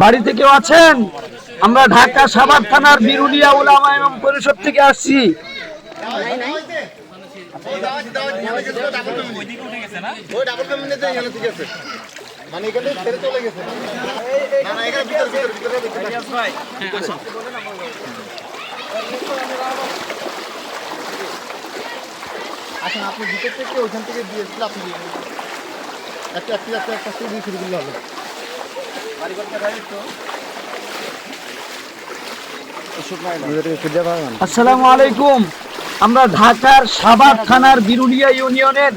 বাড়িতে কেউ আছেন? আমরা ঢাকা সাভার থানার বিরুলিয়া উলামা এবং পরিষদ থেকে আসছি। মানে এখানে ছেড়ে চলে গেছে না এখানে ভিতর ভিতরে ভিতরে আসেন আপনি ভিতর থেকে ওইখান থেকে দিয়েছিল আপনি দিয়ে একটা একটা একটা একটা করে দিয়ে শুরু করলে হবে। আসসালামু আলাইকুম। আমরা ঢাকার সাভার থানার বিরুলিয়া ইউনিয়নের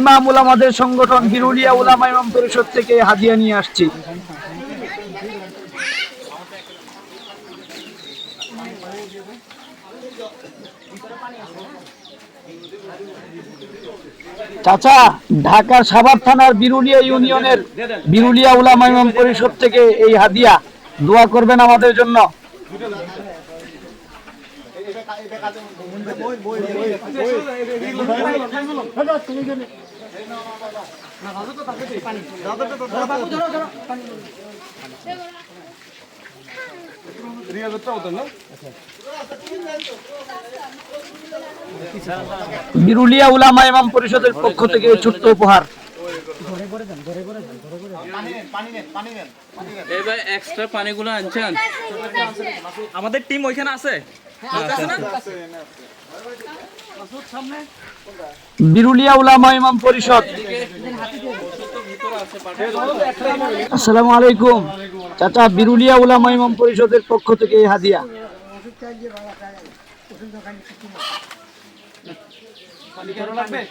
ইমাম উলামাদের সংগঠন বিরুলিয়া উলামা ইমাম পরিষদ থেকে হাদিয়া নিয়ে আসছি। চাচা, ঢাকার সাভার থানার বিরুলিয়া ইউনিয়নের বিরুলিয়া উলামা পরিষদ থেকে এই হাদিয়া। দোয়া করবেন আমাদের জন্য। বিরুলিয়া উলামা ইমাম পরিষদের পক্ষ থেকে ছোট্ট উপহার। আমাদের টিম ওইখানে আছে? বিরুলিয়া উলামা ইমাম পরিষদ। আসসালামু আলাইকুম। চাচা বিরুলিয়া উলামা ইমাম পরিষদের পক্ষ থেকে এই হাদিয়া। লাগলে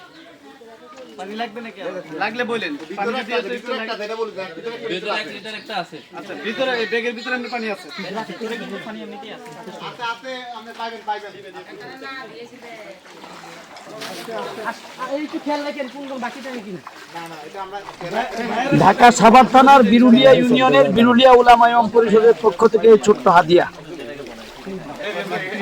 বলেন। ভিতরে একটা আছে, ভিতরে একটা আছে, এটা বলে দেন, ভিতরে একটা ভিতরে এক লিটার একটা আছে। আচ্ছা ভিতরে এই ব্যাগের ভিতরে এমনি পানি আছে। আছে, আছে, আপনি পাইবেন, পাইবেন। না, না, এটা আমরা ঢাকা সাভার থানার বিরুলিয়া ইউনিয়নের বিরুলিয়া উলামা ইমাম পরিষদের পক্ষ থেকে ছোট্ট হাদিয়া একটা মিনিট, একটা মিনিট, একটা মিনিট, একটা মিনিট। এদিকে আর কোনো কেউ আছে নাকি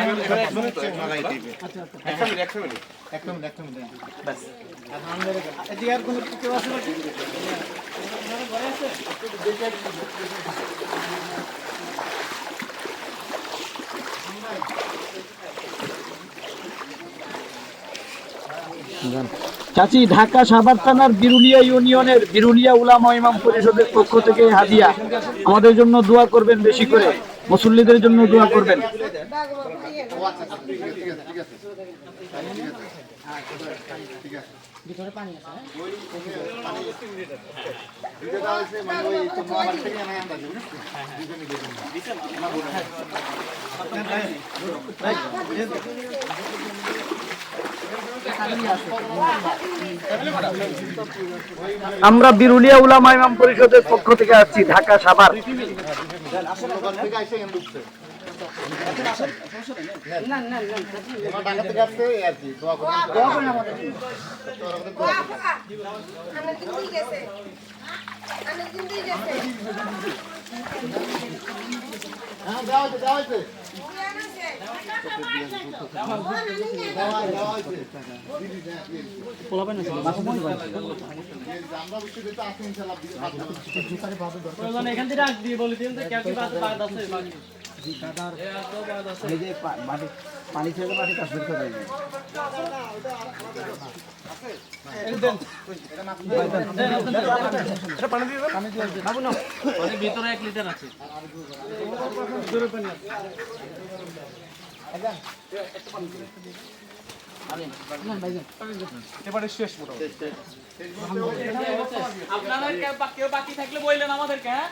চাচি, ঢাকা সাভার থানার বিরুলিয়া ইউনিয়নের বিরুলিয়া উলামা ইমাম পরিষদের পক্ষ থেকে হাদিয়া আমাদের জন্য দোয়া করবেন বেশি করে। মুসল্লিদের জন্য দোয়া করবেন। ভিতরে পানি ভিতরে আছে, মানে ওই তোমার আমার বিরুলিয়া উলামা ইমাম পরিষদের পক্ষ থেকে আসছি ঢাকা সাভার। এখানে ঢুকছে। আমার ডাঙ্গা থেকে আসছে, এই আর কি, দোয়া করবেন। দোয়া করেন আমাদের। দোয়া করবেন, দোয়া করবেন। হ্যাঁ, দেওয়া হয়েছে, দেওয়া হয়েছে। দেওয়া- দেওয়া হয়েছে। আমরা বুঝতে পেরেছি, আজকে ইনশাআল্লাহ দিতে এখান থেকে রাখ দিয়ে বলি দিন কে কি বাদ বাদ আছে বাকি পানি এক লিটার আছে এবারে শেষ আপনারা কেউ বাকি থাকলে বললেন আমাদেরকে হ্যাঁ?